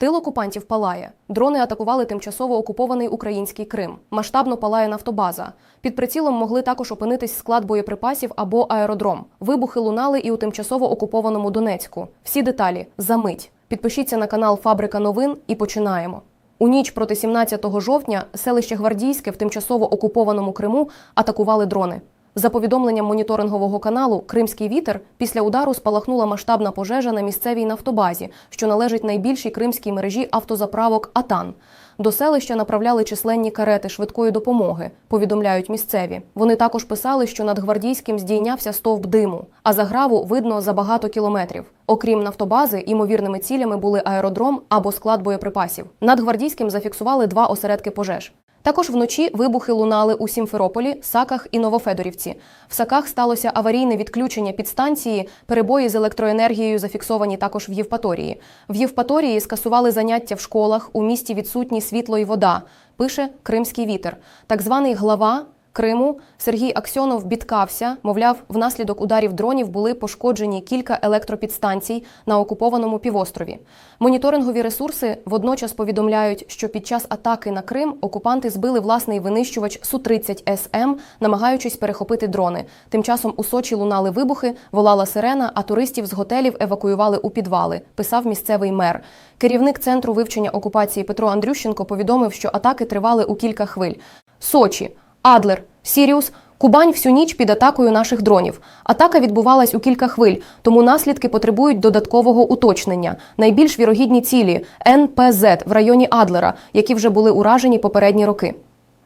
Тил окупантів палає. Дрони атакували тимчасово окупований український Крим. Масштабно палає нафтобаза. Під прицілом могли також опинитись склад боєприпасів або аеродром. Вибухи лунали і у тимчасово окупованому Донецьку. Всі деталі за мить. Підпишіться на канал Фабрика новин і починаємо. У ніч проти 17 жовтня селище Гвардійське в тимчасово окупованому Криму атакували дрони. За повідомленням моніторингового каналу Кримський вітер після удару спалахнула масштабна пожежа на місцевій нафтобазі, що належить найбільшій кримській мережі автозаправок Атан. До селища направляли численні карети швидкої допомоги, повідомляють місцеві. Вони також писали, що над гвардійським здійнявся стовп диму, а заграву видно за багато кілометрів. Окрім нафтобази, імовірними цілями були аеродром або склад боєприпасів. Над гвардійським зафіксували два осередки пожеж. Також вночі вибухи лунали у Сімферополі, Саках і Новофедорівці. В Саках сталося аварійне відключення підстанції, перебої з електроенергією зафіксовані також в Євпаторії. В Євпаторії скасували заняття в школах, у місті відсутні світло і вода, пише Кримський вітер. Так званий глава Криму Сергій Аксьонов бідкався, мовляв, внаслідок ударів дронів були пошкоджені кілька електропідстанцій на окупованому півострові. Моніторингові ресурси водночас повідомляють, що під час атаки на Крим окупанти збили власний винищувач Су-30 СМ, намагаючись перехопити дрони. Тим часом у Сочі лунали вибухи, волала сирена, а туристів з готелів евакуювали у підвали. Писав місцевий мер. Керівник центру вивчення окупації Петро Андрющенко повідомив, що атаки тривали у кілька хвиль. Сочі, Адлер, Сіріус. Кубань всю ніч під атакою наших дронів. Атака відбувалась у кілька хвиль, тому наслідки потребують додаткового уточнення. Найбільш вірогідні цілі НПЗ в районі Адлера, які вже були уражені попередні роки.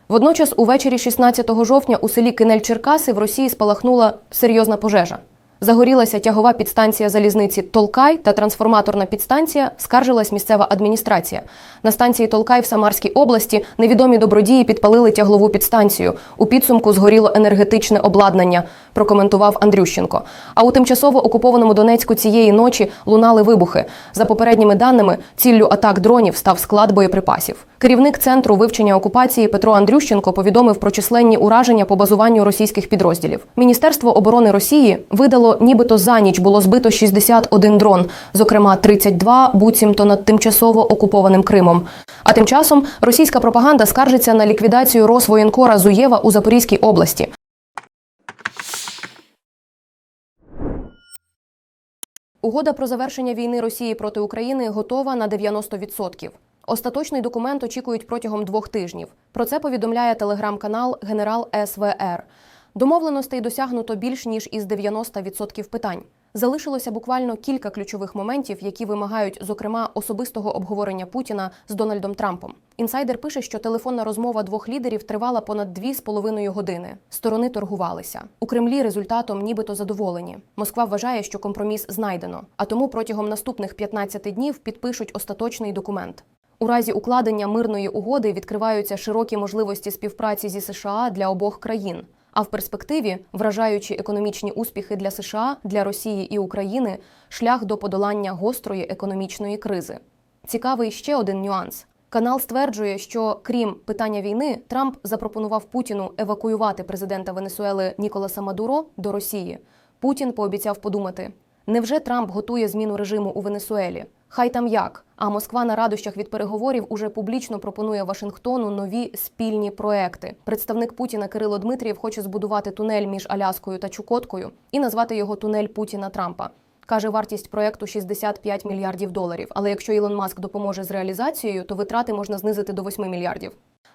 Водночас, увечері 16 жовтня у селі Кинель-Черкаси в Росії спалахнула серйозна пожежа. Загорілася тягова підстанція залізниці Толкай та трансформаторна підстанція, скаржилась місцева адміністрація. На станції Толкай в Самарській області невідомі добродії підпалили тяглову підстанцію. У підсумку згоріло енергетичне обладнання, прокоментував Андрющенко. А у тимчасово окупованому Донецьку цієї ночі лунали вибухи. За попередніми даними, ціллю атак дронів став склад боєприпасів. Керівник центру вивчення окупації Петро Андрющенко повідомив про численні ураження по базуванню російських підрозділів. Міністерство оборони Росії видало, нібито за ніч було збито 61 дрон, зокрема 32 буцімто над тимчасово окупованим Кримом. А тим часом російська пропаганда скаржиться на ліквідацію Росвоєнкора Зуєва у Запорізькій області. Угода про завершення війни Росії проти України готова на 90%. Остаточний документ очікують протягом двох тижнів. Про це повідомляє телеграм-канал Генерал СВР. Домовленостей досягнуто більш ніж із 90% питань. Залишилося буквально кілька ключових моментів, які вимагають, зокрема, особистого обговорення Путіна з Дональдом Трампом. Інсайдер пише, що телефонна розмова двох лідерів тривала понад дві з половиною години. Сторони торгувалися у Кремлі. Результатом нібито задоволені. Москва вважає, що компроміс знайдено, а тому протягом наступних 15 днів підпишуть остаточний документ. У разі укладення мирної угоди відкриваються широкі можливості співпраці зі США для обох країн. А в перспективі, вражаючи економічні успіхи для США, для Росії і України, шлях до подолання гострої економічної кризи. Цікавий ще один нюанс. Канал стверджує, що крім питання війни, Трамп запропонував Путіну евакуювати президента Венесуели Ніколаса Мадуро до Росії. Путін пообіцяв подумати: невже Трамп готує зміну режиму у Венесуелі? Хай там як. А Москва на радощах від переговорів уже публічно пропонує Вашингтону нові спільні проекти. Представник Путіна Кирило Дмитрієв хоче збудувати тунель між Аляскою та Чукоткою і назвати його тунель Путіна Трампа. Каже, вартість проекту 65 мільярдів доларів. Але якщо Ілон Маск допоможе з реалізацією, то витрати можна знизити до 8 мільярдів.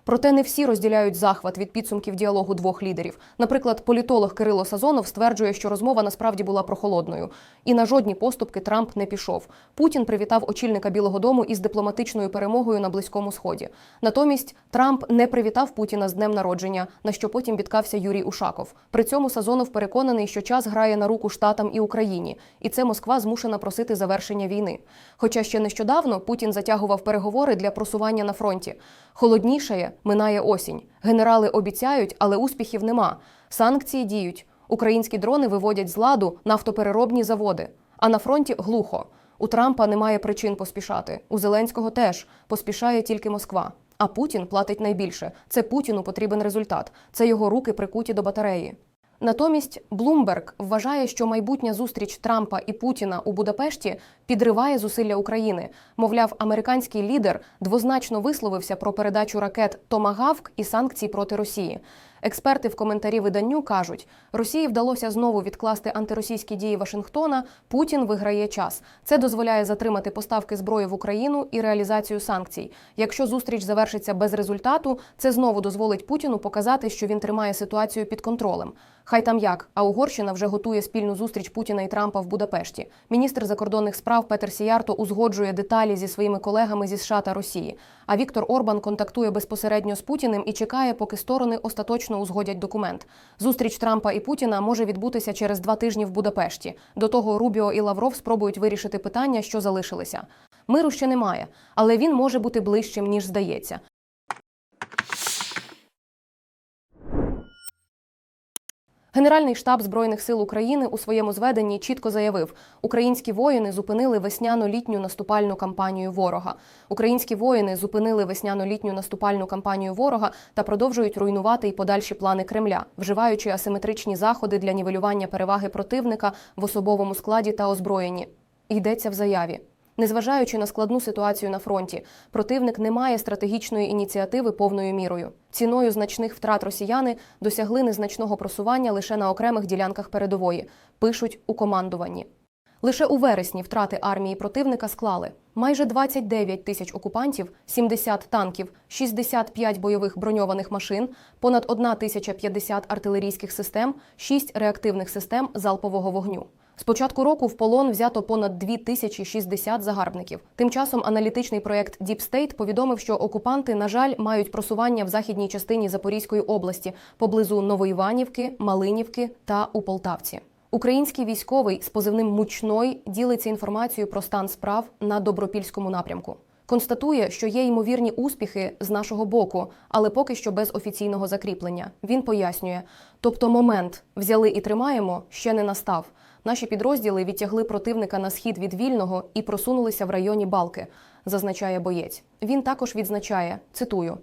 Проте не всі розділяють захват від підсумків діалогу двох лідерів. Наприклад, політолог Кирило Сазонов стверджує, що розмова насправді була прохолодною, і на жодні поступки Трамп не пішов. Путін привітав очільника Білого Дому із дипломатичною перемогою на близькому сході. Натомість Трамп не привітав Путіна з днем народження, на що потім відкався Юрій Ушаков. При цьому Сазонов переконаний, що час грає на руку штатам і Україні, і це Москва змушена просити завершення війни. Хоча ще нещодавно Путін затягував переговори для просування на фронті. Холоднішає, минає осінь. Генерали обіцяють, але успіхів нема. Санкції діють. Українські дрони виводять з ладу нафтопереробні заводи. А на фронті глухо. У Трампа немає причин поспішати. У Зеленського теж поспішає тільки Москва. А Путін платить найбільше. Це Путіну потрібен результат. Це його руки прикуті до батареї. Натомість Блумберг вважає, що майбутня зустріч Трампа і Путіна у Будапешті підриває зусилля України. Мовляв, американський лідер двозначно висловився про передачу ракет Томагавк і санкцій проти Росії. Експерти в коментарі виданню кажуть, Росії вдалося знову відкласти антиросійські дії Вашингтона. Путін виграє час. Це дозволяє затримати поставки зброї в Україну і реалізацію санкцій. Якщо зустріч завершиться без результату, це знову дозволить Путіну показати, що він тримає ситуацію під контролем. Хай там як, а Угорщина вже готує спільну зустріч Путіна і Трампа в Будапешті. Міністр закордонних справ Петер Сіярто узгоджує деталі зі своїми колегами зі США та Росії. А Віктор Орбан контактує безпосередньо з Путіним і чекає, поки сторони остаточно узгодять документ. Зустріч Трампа і Путіна може відбутися через два тижні в Будапешті. До того Рубіо і Лавров спробують вирішити питання, що залишилися. Миру ще немає, але він може бути ближчим ніж здається. Генеральний штаб збройних сил України у своєму зведенні чітко заявив: українські воїни зупинили весняно-літню наступальну кампанію ворога. Українські воїни зупинили весняно-літню наступальну кампанію ворога та продовжують руйнувати й подальші плани Кремля, вживаючи асиметричні заходи для нівелювання переваги противника в особовому складі та озброєнні. Йдеться в заяві. Незважаючи на складну ситуацію на фронті, противник не має стратегічної ініціативи повною мірою. Ціною значних втрат росіяни досягли незначного просування лише на окремих ділянках передової, пишуть у командуванні. Лише у вересні втрати армії противника склали майже 29 тисяч окупантів, 70 танків, 65 бойових броньованих машин, понад 1 тисяча 50 артилерійських систем, 6 реактивних систем залпового вогню. З початку року в полон взято понад 2060 загарбників. Тим часом аналітичний проєкт Deep State повідомив, що окупанти, на жаль, мають просування в західній частині Запорізької області поблизу Новоіванівки, Малинівки та у Полтавці. Український військовий з позивним Мучной ділиться інформацією про стан справ на добропільському напрямку. Констатує, що є ймовірні успіхи з нашого боку, але поки що без офіційного закріплення. Він пояснює: тобто, момент взяли і тримаємо ще не настав. Наші підрозділи відтягли противника на схід від вільного і просунулися в районі Балки, зазначає боєць. Він також відзначає цитую.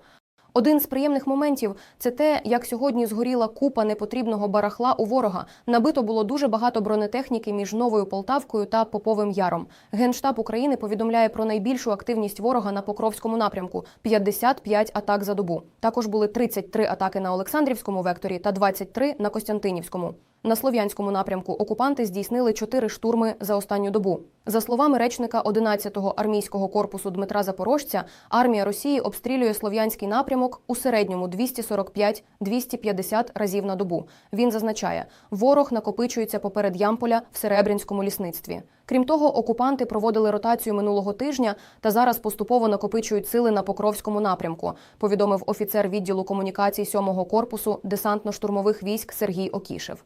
Один з приємних моментів це те, як сьогодні згоріла купа непотрібного барахла у ворога. Набито було дуже багато бронетехніки між новою Полтавкою та Поповим Яром. Генштаб України повідомляє про найбільшу активність ворога на Покровському напрямку 55 атак за добу. Також були 33 атаки на Олександрівському векторі та 23 на Костянтинівському. На слов'янському напрямку окупанти здійснили чотири штурми за останню добу. За словами речника 11-го армійського корпусу Дмитра Запорожця, армія Росії обстрілює слов'янський напрямок у середньому 245-250 разів на добу. Він зазначає, ворог накопичується поперед Ямполя в Серебрянському лісництві. Крім того, окупанти проводили ротацію минулого тижня та зараз поступово накопичують сили на Покровському напрямку. Повідомив офіцер відділу комунікацій 7-го корпусу десантно-штурмових військ Сергій Окішев.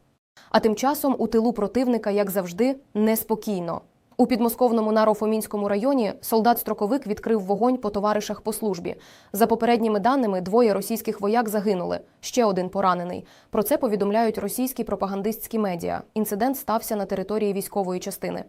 А тим часом у тилу противника, як завжди, неспокійно. У підмосковному Нарофомінському районі солдат-строковик відкрив вогонь по товаришах по службі. За попередніми даними, двоє російських вояк загинули, ще один поранений. Про це повідомляють російські пропагандистські медіа. Інцидент стався на території військової частини.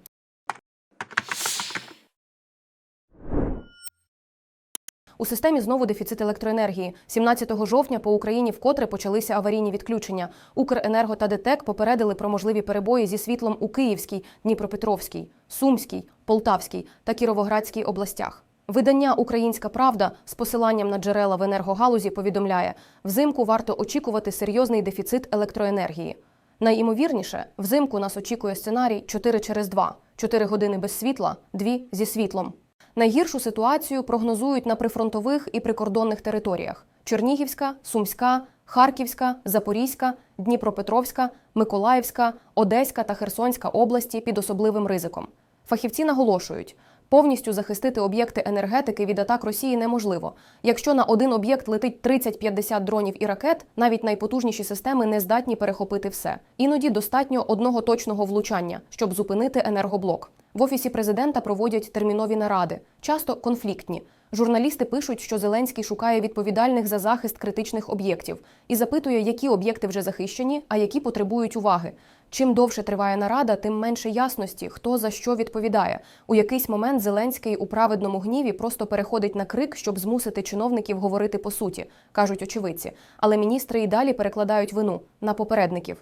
У системі знову дефіцит електроенергії. 17 жовтня по Україні вкотре почалися аварійні відключення. Укренерго та ДТЕК попередили про можливі перебої зі світлом у Київській, Дніпропетровській, Сумській, Полтавській та Кіровоградській областях. Видання Українська Правда з посиланням на джерела в енергогалузі повідомляє, взимку варто очікувати серйозний дефіцит електроенергії. Найімовірніше, взимку нас очікує сценарій 4 через 2. 4 години без світла, 2 зі світлом. Найгіршу ситуацію прогнозують на прифронтових і прикордонних територіях: Чернігівська, Сумська, Харківська, Запорізька, Дніпропетровська, Миколаївська, Одеська та Херсонська області під особливим ризиком. Фахівці наголошують, повністю захистити об'єкти енергетики від атак Росії неможливо. Якщо на один об'єкт летить 30-50 дронів і ракет, навіть найпотужніші системи не здатні перехопити все. Іноді достатньо одного точного влучання, щоб зупинити енергоблок. В офісі президента проводять термінові наради, часто конфліктні. Журналісти пишуть, що Зеленський шукає відповідальних за захист критичних об'єктів і запитує, які об'єкти вже захищені, а які потребують уваги. Чим довше триває нарада, тим менше ясності, хто за що відповідає. У якийсь момент Зеленський у праведному гніві просто переходить на крик, щоб змусити чиновників говорити по суті, кажуть очевидці. Але міністри і далі перекладають вину на попередників.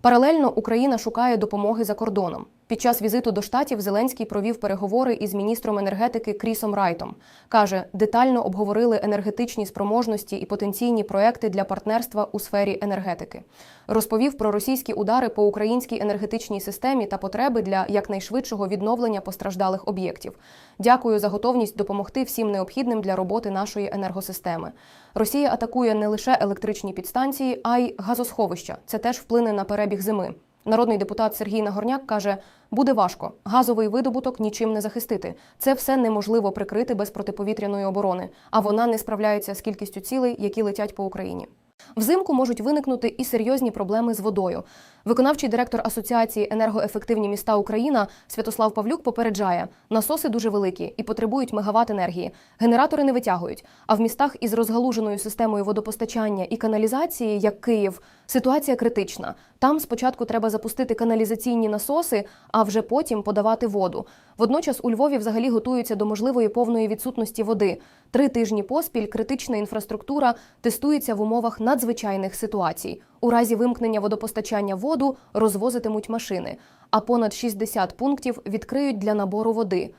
Паралельно Україна шукає допомоги за кордоном. Під час візиту до штатів Зеленський провів переговори із міністром енергетики Крісом Райтом. каже, детально обговорили енергетичні спроможності і потенційні проекти для партнерства у сфері енергетики. Розповів про російські удари по українській енергетичній системі та потреби для якнайшвидшого відновлення постраждалих об'єктів. Дякую за готовність допомогти всім необхідним для роботи нашої енергосистеми. Росія атакує не лише електричні підстанції, а й газосховища. Це теж вплине на перебіг зими. Народний депутат Сергій Нагорняк каже: буде важко. Газовий видобуток нічим не захистити. Це все неможливо прикрити без протиповітряної оборони, а вона не справляється з кількістю цілей, які летять по Україні. Взимку можуть виникнути і серйозні проблеми з водою. Виконавчий директор Асоціації енергоефективні міста Україна Святослав Павлюк попереджає: насоси дуже великі і потребують мегаватт енергії. Генератори не витягують. А в містах із розгалуженою системою водопостачання і каналізації, як Київ, ситуація критична. Там спочатку треба запустити каналізаційні насоси, а вже потім подавати воду. Водночас у Львові взагалі готуються до можливої повної відсутності води. Три тижні поспіль критична інфраструктура тестується в умовах надзвичайних ситуацій. У разі вимкнення водопостачання воду розвозитимуть машини, а понад 60 пунктів відкриють для набору води.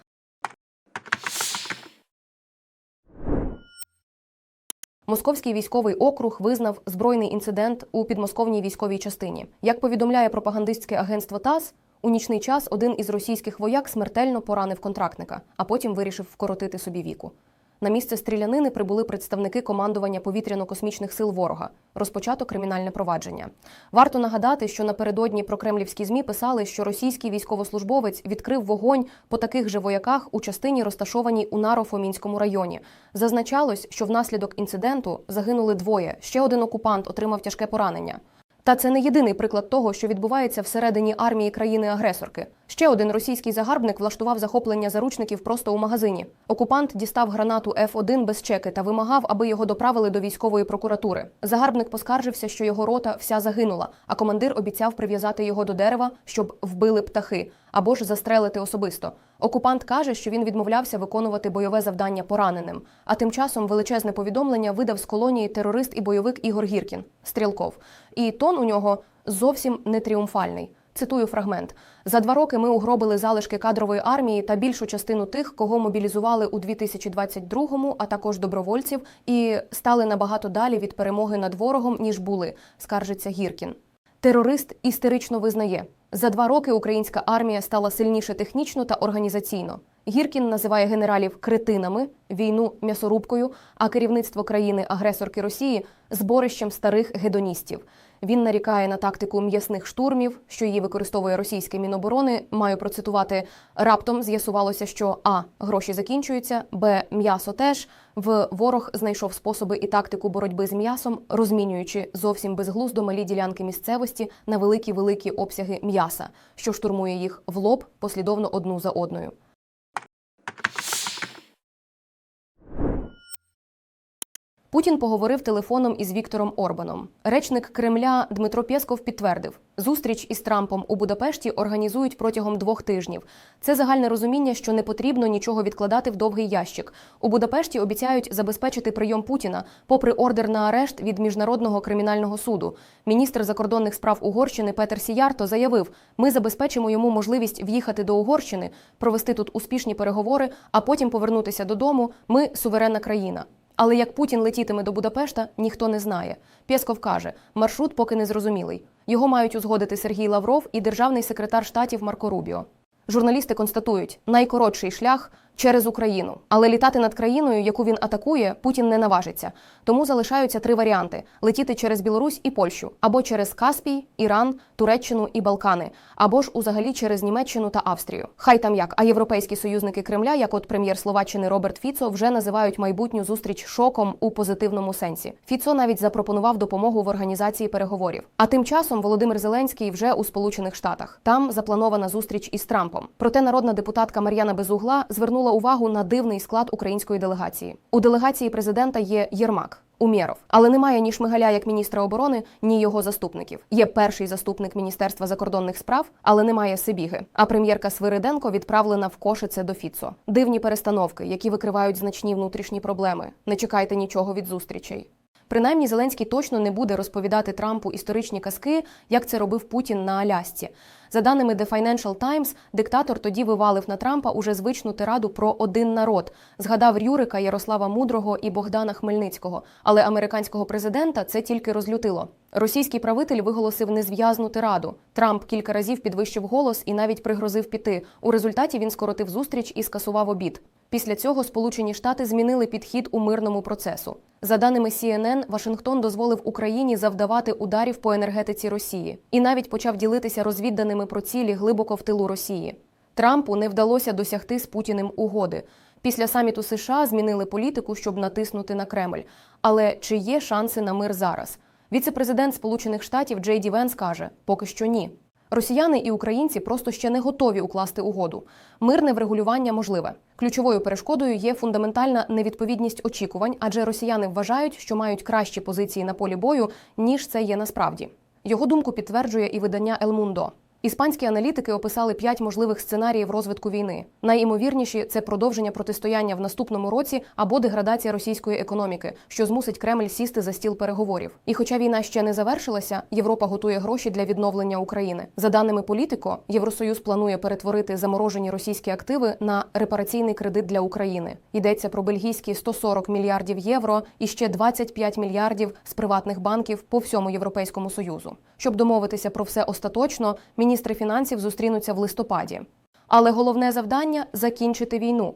Московський військовий округ визнав збройний інцидент у підмосковній військовій частині. Як повідомляє пропагандистське агентство ТАСС, у нічний час один із російських вояк смертельно поранив контрактника, а потім вирішив вкоротити собі віку. На місце стрілянини прибули представники командування повітряно-космічних сил ворога. Розпочато кримінальне провадження. Варто нагадати, що напередодні прокремлівські змі писали, що російський військовослужбовець відкрив вогонь по таких же вояках у частині, розташованій у Наро-Фомінському районі. Зазначалось, що внаслідок інциденту загинули двоє. Ще один окупант отримав тяжке поранення. Та це не єдиний приклад того, що відбувається всередині армії країни-агресорки. Ще один російський загарбник влаштував захоплення заручників просто у магазині. Окупант дістав гранату Ф1 без чеки та вимагав, аби його доправили до військової прокуратури. Загарбник поскаржився, що його рота вся загинула, а командир обіцяв прив'язати його до дерева, щоб вбили птахи або ж застрелити особисто. Окупант каже, що він відмовлявся виконувати бойове завдання пораненим. А тим часом величезне повідомлення видав з колонії терорист і бойовик Ігор Гіркін Стрілков. І тон у нього зовсім не тріумфальний. Цитую фрагмент: за два роки ми угробили залишки кадрової армії та більшу частину тих, кого мобілізували у 2022-му, а також добровольців, і стали набагато далі від перемоги над ворогом ніж були, скаржиться Гіркін. Терорист істерично визнає, за два роки українська армія стала сильніше технічно та організаційно. Гіркін називає генералів кретинами, війну м'ясорубкою, а керівництво країни-агресорки Росії зборищем старих гедоністів. Він нарікає на тактику м'ясних штурмів, що її використовує російське міноборони. Маю процитувати раптом. З'ясувалося, що а гроші закінчуються, б м'ясо теж в ворог знайшов способи і тактику боротьби з м'ясом, розмінюючи зовсім безглуздо малі ділянки місцевості на великі великі обсяги м'яса, що штурмує їх в лоб послідовно одну за одною. Путін поговорив телефоном із Віктором Орбаном. Речник Кремля Дмитро Пєсков підтвердив, зустріч із Трампом у Будапешті організують протягом двох тижнів. Це загальне розуміння, що не потрібно нічого відкладати в довгий ящик. У Будапешті обіцяють забезпечити прийом Путіна, попри ордер на арешт від міжнародного кримінального суду. Міністр закордонних справ Угорщини Петер Сіярто заявив: ми забезпечимо йому можливість в'їхати до Угорщини, провести тут успішні переговори, а потім повернутися додому. Ми суверенна країна. Але як Путін летітиме до Будапешта, ніхто не знає. Пєсков каже, маршрут поки не зрозумілий. Його мають узгодити Сергій Лавров і державний секретар штатів Марко Рубіо. Журналісти констатують, найкоротший шлях через Україну, але літати над країною, яку він атакує, Путін не наважиться. Тому залишаються три варіанти: летіти через Білорусь і Польщу, або через Каспій, Іран, Туреччину і Балкани, або ж узагалі через Німеччину та Австрію. Хай там як, а європейські союзники Кремля, як от прем'єр Словаччини Роберт Фіцо, вже називають майбутню зустріч шоком у позитивному сенсі. Фіцо навіть запропонував допомогу в організації переговорів. А тим часом Володимир Зеленський вже у Сполучених Штатах. Там запланована зустріч із Трампом. Проте народна депутатка Мар'яна Безугла звернула увагу на дивний склад української делегації. У делегації президента є Єрмак. Умєров, але немає ні Шмигаля як міністра оборони, ні його заступників. Є перший заступник міністерства закордонних справ, але немає Сибіги. А прем'єрка Свириденко відправлена в кошице до Фіцо. Дивні перестановки, які викривають значні внутрішні проблеми. Не чекайте нічого від зустрічей. Принаймні, Зеленський точно не буде розповідати Трампу історичні казки, як це робив Путін на Алясці. За даними The Financial Times, диктатор тоді вивалив на Трампа уже звичну тираду про один народ. Згадав Рюрика, Ярослава Мудрого і Богдана Хмельницького. Але американського президента це тільки розлютило. Російський правитель виголосив незв'язну тираду. Трамп кілька разів підвищив голос і навіть пригрозив піти. У результаті він скоротив зустріч і скасував обід. Після цього Сполучені Штати змінили підхід у мирному процесу. За даними CNN, Вашингтон дозволив Україні завдавати ударів по енергетиці Росії і навіть почав ділитися розвідданими про цілі глибоко в тилу Росії. Трампу не вдалося досягти з Путіним угоди. Після саміту США змінили політику, щоб натиснути на Кремль. Але чи є шанси на мир зараз? Віце-президент Сполучених Штатів Джей Ді Венс каже: поки що ні. Росіяни і українці просто ще не готові укласти угоду. Мирне врегулювання можливе. Ключовою перешкодою є фундаментальна невідповідність очікувань, адже росіяни вважають, що мають кращі позиції на полі бою, ніж це є насправді. Його думку підтверджує і видання Mundo. Іспанські аналітики описали п'ять можливих сценаріїв розвитку війни. Найімовірніші це продовження протистояння в наступному році або деградація російської економіки, що змусить Кремль сісти за стіл переговорів. І хоча війна ще не завершилася, Європа готує гроші для відновлення України. За даними політико, Євросоюз планує перетворити заморожені російські активи на репараційний кредит для України. Йдеться про бельгійські 140 мільярдів євро і ще 25 мільярдів з приватних банків по всьому європейському союзу. Щоб домовитися про все остаточно, міністри фінансів зустрінуться в листопаді. Але головне завдання закінчити війну.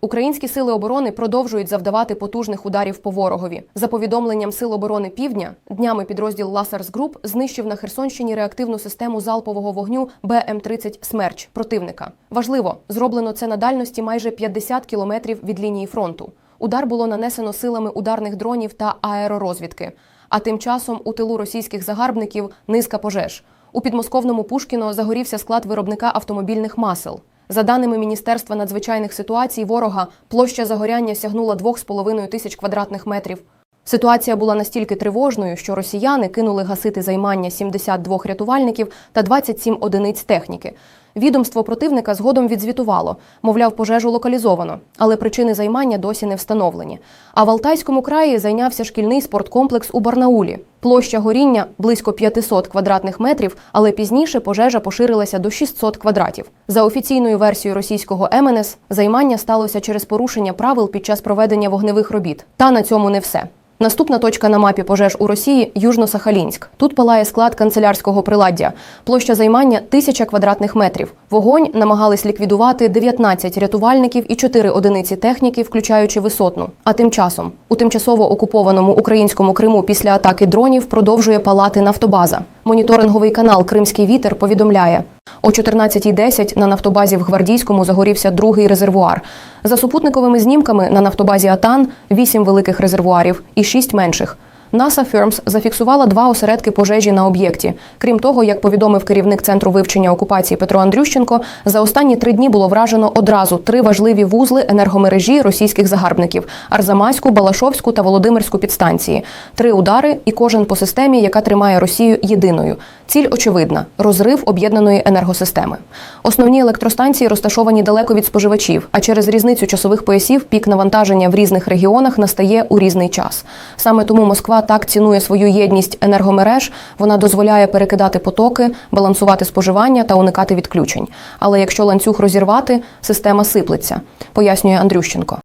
Українські сили оборони продовжують завдавати потужних ударів по ворогові. За повідомленням Сил оборони Півдня, днями підрозділ Ласарс Груп знищив на Херсонщині реактивну систему залпового вогню БМ-30 Смерч противника. Важливо, зроблено це на дальності майже 50 кілометрів від лінії фронту. Удар було нанесено силами ударних дронів та аеророзвідки. А тим часом у тилу російських загарбників низка пожеж. У підмосковному Пушкіно загорівся склад виробника автомобільних масел. За даними Міністерства надзвичайних ситуацій, ворога площа загоряння сягнула 2,5 тисяч квадратних метрів. Ситуація була настільки тривожною, що росіяни кинули гасити займання 72 рятувальників та 27 одиниць техніки. Відомство противника згодом відзвітувало, мовляв, пожежу локалізовано, але причини займання досі не встановлені. А в Алтайському краї зайнявся шкільний спорткомплекс у Барнаулі. Площа горіння близько 500 квадратних метрів, але пізніше пожежа поширилася до 600 квадратів. За офіційною версією російського МНС, займання сталося через порушення правил під час проведення вогневих робіт. Та на цьому не все. Наступна точка на мапі пожеж у Росії Южно-Сахалінськ. Тут палає склад канцелярського приладдя. Площа займання тисяча квадратних метрів. Вогонь намагались ліквідувати 19 рятувальників і 4 одиниці техніки, включаючи висотну. А тим часом у тимчасово окупованому українському Криму після атаки дронів продовжує палати нафтобаза. Моніторинговий канал Кримський вітер повідомляє. О 14.10 на нафтобазі в Гвардійському загорівся другий резервуар. За супутниковими знімками на нафтобазі Атан вісім великих резервуарів і шість менших. NASA Firms зафіксувала два осередки пожежі на об'єкті. Крім того, як повідомив керівник центру вивчення окупації Петро Андрющенко, за останні три дні було вражено одразу три важливі вузли енергомережі російських загарбників: Арзамаську, Балашовську та Володимирську підстанції. Три удари, і кожен по системі, яка тримає Росію єдиною. Ціль очевидна розрив об'єднаної енергосистеми. Основні електростанції розташовані далеко від споживачів, а через різницю часових поясів пік навантаження в різних регіонах настає у різний час. Саме тому Москва так цінує свою єдність енергомереж. Вона дозволяє перекидати потоки, балансувати споживання та уникати відключень. Але якщо ланцюг розірвати, система сиплеться, пояснює Андрющенко.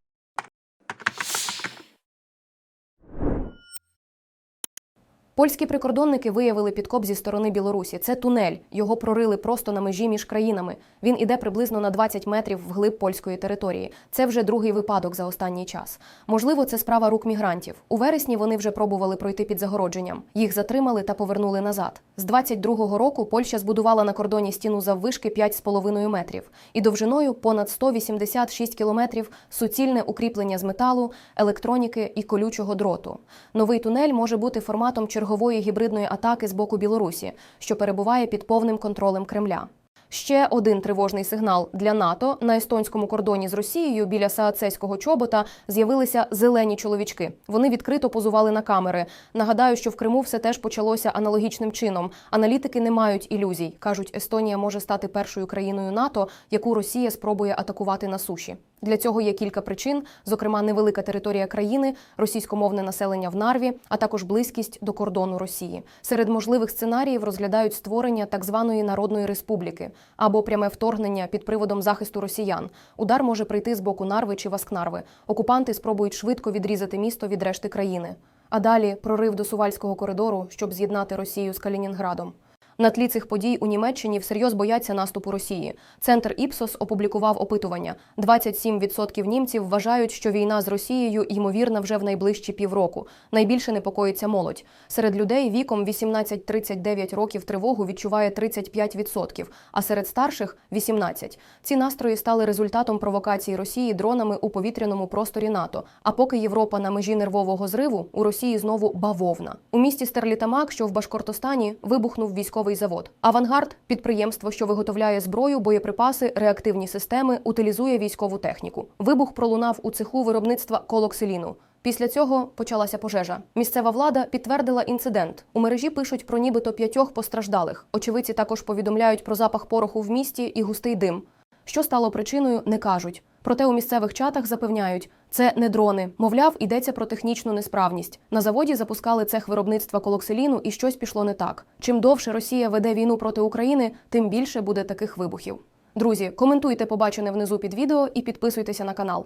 Польські прикордонники виявили підкоп зі сторони Білорусі. Це тунель. Його прорили просто на межі між країнами. Він іде приблизно на 20 метрів вглиб польської території. Це вже другий випадок за останній час. Можливо, це справа рук мігрантів. У вересні вони вже пробували пройти під загородженням. Їх затримали та повернули назад. З 22-го року Польща збудувала на кордоні стіну заввишки 5,5 метрів і довжиною понад 186 кілометрів суцільне укріплення з металу, електроніки і колючого дроту. Новий тунель може бути форматом чергової гібридної атаки з боку Білорусі, що перебуває під повним контролем Кремля. Ще один тривожний сигнал для НАТО на естонському кордоні з Росією біля Саацеського чобота з'явилися зелені чоловічки. Вони відкрито позували на камери. Нагадаю, що в Криму все теж почалося аналогічним чином. Аналітики не мають ілюзій. кажуть, Естонія може стати першою країною НАТО, яку Росія спробує атакувати на суші. Для цього є кілька причин, зокрема, невелика територія країни, російськомовне населення в Нарві, а також близькість до кордону Росії. Серед можливих сценаріїв розглядають створення так званої народної республіки або пряме вторгнення під приводом захисту росіян. Удар може прийти з боку Нарви чи Васкнарви. Окупанти спробують швидко відрізати місто від решти країни. А далі прорив до Сувальського коридору, щоб з'єднати Росію з Калінінградом. На тлі цих подій у Німеччині всерйоз бояться наступу Росії. Центр Іпсос опублікував опитування: 27% німців вважають, що війна з Росією ймовірна вже в найближчі півроку. Найбільше непокоїться молодь. Серед людей віком 18-39 років тривогу відчуває 35%, а серед старших 18%. Ці настрої стали результатом провокації Росії дронами у повітряному просторі НАТО. А поки Європа на межі нервового зриву, у Росії знову бавовна. У місті Стерлітамак, що в Башкортостані, вибухнув військовий завод. Авангард підприємство, що виготовляє зброю, боєприпаси, реактивні системи, утилізує військову техніку. Вибух пролунав у цеху виробництва колоксиліну. Після цього почалася пожежа. Місцева влада підтвердила інцидент. У мережі пишуть про нібито п'ятьох постраждалих. Очевидці також повідомляють про запах пороху в місті і густий дим. Що стало причиною, не кажуть. Проте у місцевих чатах запевняють, це не дрони. Мовляв, йдеться про технічну несправність. На заводі запускали цех виробництва колоксиліну, і щось пішло не так. Чим довше Росія веде війну проти України, тим більше буде таких вибухів. Друзі, коментуйте побачене внизу під відео і підписуйтеся на канал.